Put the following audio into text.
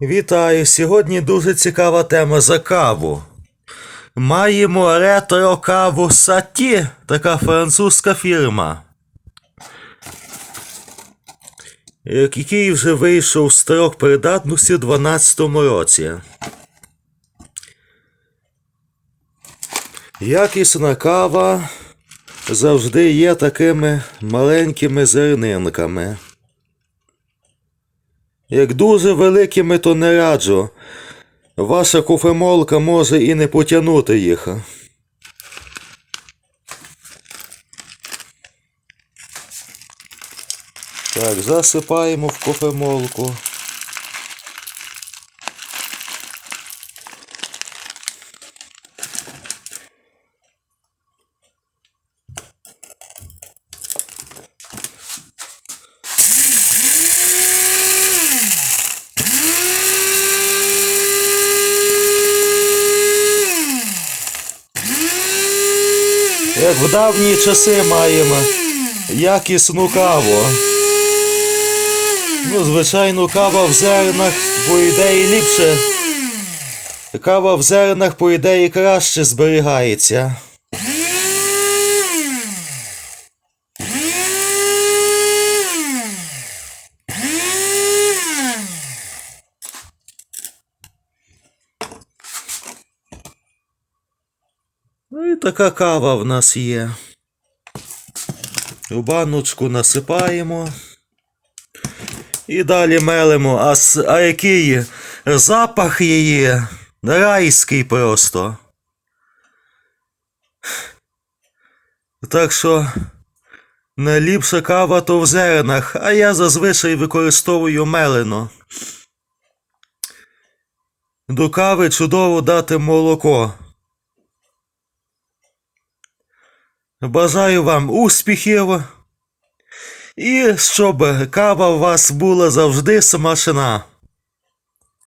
Вітаю! Сьогодні дуже цікава тема за каву. Маємо ретро каву Саті, така французька фірма. Який вже вийшов з строк придатності у 2012 році. Якісна кава завжди є такими маленькими зернинками. Як дуже великими, то не раджу. Ваша кофемолка може і не потягнути їх. Так, засипаємо в кофемолку. В давні часи маємо якісну каву. Ну, звичайно, кава в зернах, по ідеї, ліпше. Кава в зернах, по ідеї, краще зберігається. Ну і така кава в нас є. У баночку насипаємо. І далі мелимо. А, а який запах її райський просто. Так що найліпша кава то в зернах, а я зазвичай використовую мелено. До кави чудово дати молоко. Бажаю вам успіхів. І щоб кава у вас була завжди смачна.